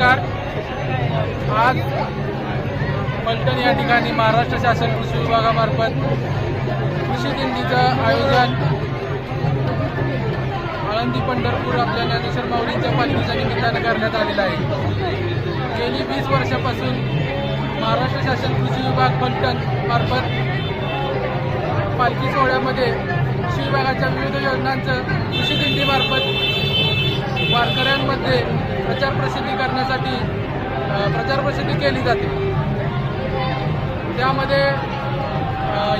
नमस्कार आज पलटण या ठिकाणी महाराष्ट्र शासन कृषी विभागामार्फत कृषी दिंडीचं आयोजन. आळंदी पंढरपूर आपल्या ज्ञानेश्वर माऊलींच्या पालखीच्या निमित्तानं करण्यात आलेलं आहे. गेली वीस वर्षापासून महाराष्ट्र शासन कृषी विभाग पलटण मार्फत पालखी सोहळ्यामध्ये कृषी विभागाच्या विविध योजनांचं कृषी दिंडीमार्फत वारकऱ्यांमध्ये प्रचार ठिकाणी प्रचारप्रसिद्धी केली जाते. त्यामध्ये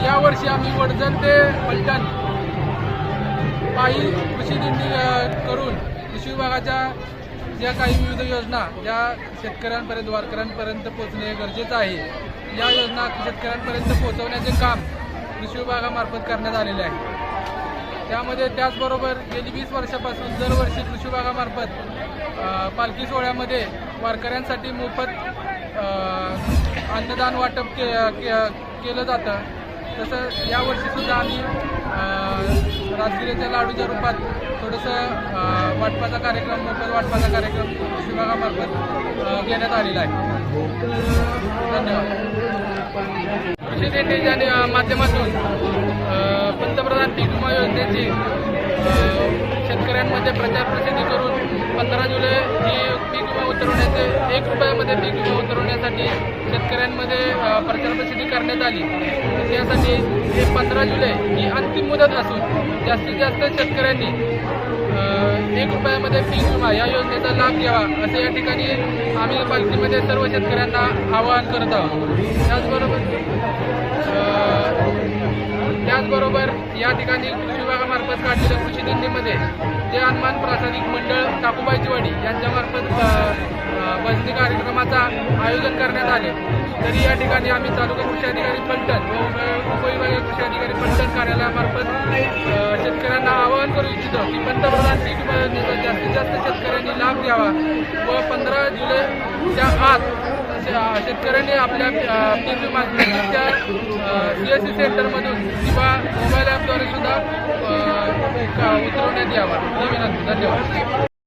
यावर्षी आम्ही वडजण ते पलटण पायी कृषी दिंडी करून कृषी विभागाच्या ज्या काही विविध योजना ज्या शेतकऱ्यांपर्यंत वारकऱ्यांपर्यंत पोहोचणे गरजेचं आहे. या योजना शेतकऱ्यांपर्यंत पोहोचवण्याचे काम कृषी विभागामार्फत करण्यात आलेले आहे. त्यामध्ये त्याचबरोबर गेली वीस वर्षापासून दरवर्षी कृषी विभागामार्फत पालखी सोहळ्यामध्ये वारकऱ्यांसाठी मोफत अन्नदान वाटप के, के केलं जातं. तसं यावर्षीसुद्धा आम्ही अ, राजगिरीच्या लाडूच्या रूपात थोडंसं वाटपाचा कार्यक्रम मोफत वाटपाचा कार्यक्रम विभागामार्फत घेण्यात आलेला आहे. धन्यवाद. कृषी दिंडीच्या माध्यमातून पंतप्रधान पीक विमा योजनेची शेतकऱ्यांमध्ये प्रचार प्रसार एक रुपयामध्ये पीक विमा उतरवण्यासाठी शेतकऱ्यांमध्ये प्रचार प्रसिद्धी करण्यात आली. त्यासाठी हे पंधरा जुलै ही अंतिम मुदत असून जास्तीत जास्त शेतकऱ्यांनी एक रुपयामध्ये पीक विमा या योजनेचा लाभ घ्यावा असे या ठिकाणी आम्ही पालखीमध्ये सर्व शेतकऱ्यांना आवाहन करत आहोत. त्याचबरोबर त्याचबरोबर या ठिकाणी कृषी विभागामार्फत काढलेल्या कृषी दिंडीमध्ये जे हनुमान प्रासादिक मंडळ टाकूबाईचीवाडी यांच्यामार्फत अ, कार्यक्रमाचा आयोजन करण्यात आले. तरी या ठिकाणी आम्ही तालुका कृषी अधिकारी पलटण व उपविभागीय कृषी अधिकारी पलटण कार्यालयामार्फत शेतकऱ्यांना आवाहन करू इच्छितो की पंतप्रधान पीक योजनेचा जास्तीत जास्त शेतकऱ्यांनी लाभ घ्यावा व पंधरा जुलैच्या आत शेतकऱ्यांनी आपल्या पीक विमा सी एस सी सेंटरमधून किंवा मोबाईल ॲपद्वारे सुद्धा का- उतरवण्यात यावा. ही विनंती धन्यवाद